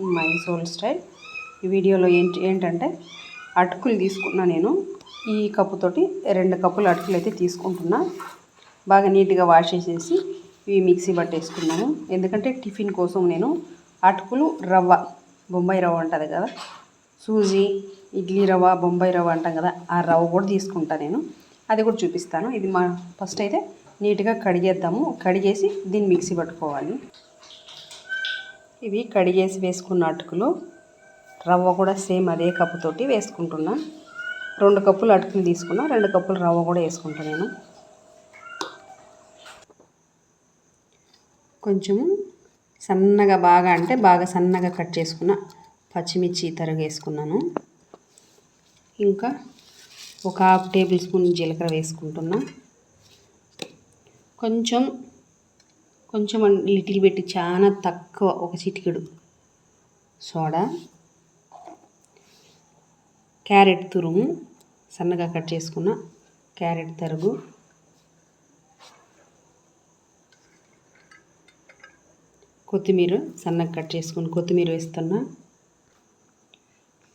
My soul ఈ వీడియోలో ఏంటి ఏంటంటే అటుకులు తీసుకున్నా నేను. ఈ కప్పుతోటి రెండు కప్పులు అటుకులు అయితే తీసుకుంటున్నా. బాగా నీట్గా వాష్ చేసేసి ఇవి మిక్సీ పట్టేసుకున్నాను. ఎందుకంటే టిఫిన్ కోసం నేను అటుకులు రవ్వ బొంబాయి రవ్వ ఉంటుంది కదా సూజీ ఇడ్లీ రవ్వ బొంబాయి రవ్వ అంటాం కదా ఆ రవ్వ కూడా తీసుకుంటా నేను. అది కూడా చూపిస్తాను. ఇది మా ఫస్ట్ అయితే నీట్గా కడిగేద్దాము. కడిగేసి దీన్ని మిక్సీ పట్టుకోవాలి. ఇవి కడిగేసి వేసుకున్న అటుకులు. రవ్వ కూడా సేమ్ అదే కప్పుతోటి వేసుకుంటున్నా. రెండు కప్పులు అటుకులు తీసుకున్నా రెండు కప్పులు రవ్వ కూడా వేసుకుంటా నేను. కొంచెం సన్నగా బాగా అంటే బాగా సన్నగా కట్ చేసుకున్న పచ్చిమిర్చి తరుగు వేసుకున్నాను. ఇంకా ఒక హాఫ్ టేబుల్ స్పూన్ జీలకర్ర వేసుకుంటున్నా. కొంచెం కొంచెం లిటిల్ పెట్టి చాలా తక్కువ ఒక చిటికెడు. సోడా క్యారెట్ తురుము సన్నగా కట్ చేసుకున్న క్యారెట్ తరుగు కొత్తిమీర సన్నగా కట్ చేసుకుని కొత్తిమీర వేస్తున్నా.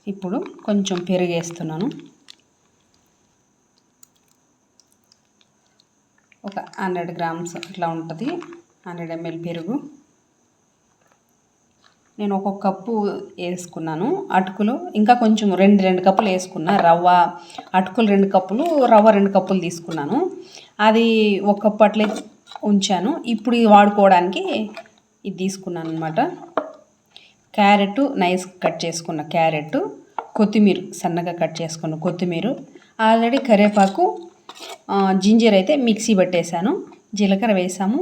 ఇప్పుడు కొంచెం పెరుగు వేస్తున్నాను. ఒక హండ్రెడ్ గ్రామ్స్ ఇట్లా ఉంటుంది. హండ్రెడ్ ఎంఎల్ పెరుగు. నేను ఒక కప్పు వేసుకున్నాను అటుకులు. ఇంకా కొంచెం రెండు రెండు కప్పులు వేసుకున్నా రవ్వ. అటుకులు రెండు కప్పులు రవ్వ రెండు కప్పులు తీసుకున్నాను. అది ఒక కప్పు అట్లే ఉంచాను. ఇప్పుడు ఇది వాడుకోవడానికి ఇది తీసుకున్నాను అనమాట క్యారెట్ నైస్ కట్ చేసుకున్న క్యారెట్ కొత్తిమీర సన్నగా కట్ చేసుకున్న కొత్తిమీర ఆల్రెడీ కరివేపాకు జింజర్ అయితే మిక్సీ పట్టేశాను. జీలకర్ర వేసాము.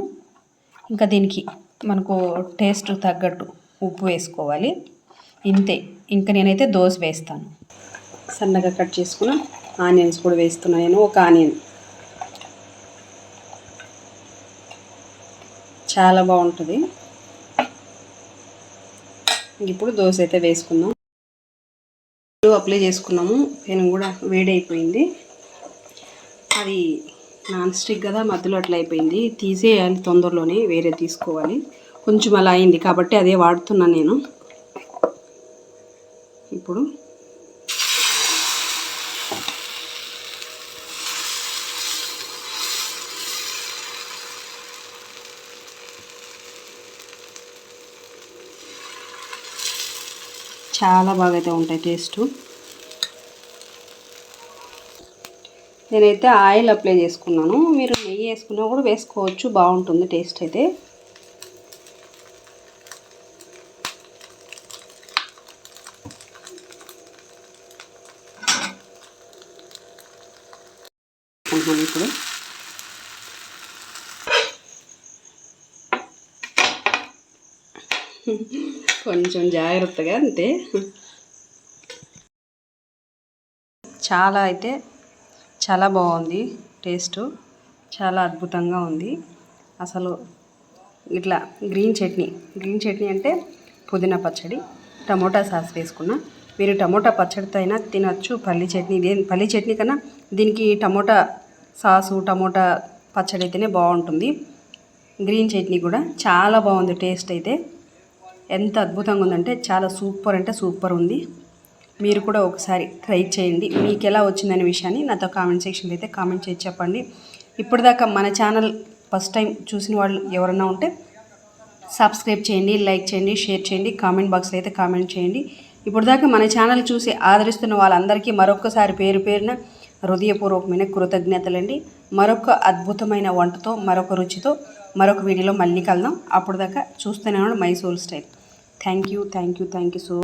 ఇంకా దీనికి మనకు టేస్ట్ తగ్గట్టు ఉప్పు వేసుకోవాలి. ఇంతే. ఇంకా నేనైతే దోశ వేస్తాను. సన్నగా కట్ చేసుకున్న ఆనియన్స్ కూడా వేస్తున్నాను నేను ఒక ఆనియన్. చాలా బాగుంటుంది. ఇప్పుడు దోశ అయితే వేసుకుందాం. అప్లై చేసుకున్నాము. పెను కూడా వేడైపోయింది. అది నాన్ స్టిక్ కదా మధ్యలో అట్లా అయిపోయింది. తీసేయాలి తొందరలోనే వేరే తీసుకోవాలి. కొంచెం అలా అయింది కాబట్టి అదే వాడుతున్నాను నేను. ఇప్పుడు చాలా బాగా అయితే ఉంటాయి టేస్టు. నేనైతే ఆయిల్ అప్లై చేసుకున్నాను. మీరు నెయ్యి వేసుకున్నా కూడా వేసుకోవచ్చు. బాగుంటుంది టేస్ట్ అయితే. ఇప్పుడు. కొంచెం జాగ్రత్తగా అంతే. చాలా అయితే చాలా బాగుంది టేస్ట్. చాలా అద్భుతంగా ఉంది. అసలు ఇట్లా గ్రీన్ చట్నీ గ్రీన్ చట్నీ అంటే పుదీనా పచ్చడి టమోటా సాస్ వేసుకున్న. మీరు టమోటా పచ్చడితో అయినా తినచ్చు పల్లి చట్నీ పల్లి చట్నీ కన్నా దీనికి టమోటా సాసు టమోటా పచ్చడి అయితేనే బాగుంటుంది. గ్రీన్ చట్నీ కూడా చాలా బాగుంది టేస్ట్ అయితే. ఎంత అద్భుతంగా ఉందంటే చాలా సూపర్ అంటే సూపర్ ఉంది. మీరు కూడా ఒకసారి ట్రై చేయండి. మీకు ఎలా వచ్చిందనే విషయాన్ని నాతో కామెంట్ సెక్షన్లో అయితే కామెంట్ చేసి చెప్పండి. ఇప్పటిదాకా మన ఛానల్ ఫస్ట్ టైం చూసిన వాళ్ళు ఎవరైనా ఉంటే సబ్స్క్రైబ్ చేయండి లైక్ చేయండి షేర్ చేయండి కామెంట్ బాక్స్లో అయితే కామెంట్ చేయండి. ఇప్పటిదాకా మన ఛానల్ చూసి ఆదరిస్తున్న వాళ్ళందరికీ మరొకసారి పేరు పేరున హృదయపూర్వకమైన కృతజ్ఞతలండి. మరొక అద్భుతమైన వంటతో మరొక రుచితో మరొక వీడియోలో మళ్ళీ కలదాం అప్పుడు దాకా చూస్తూనే ఉన్నాడు Mysore style. Thank you thank you thank you so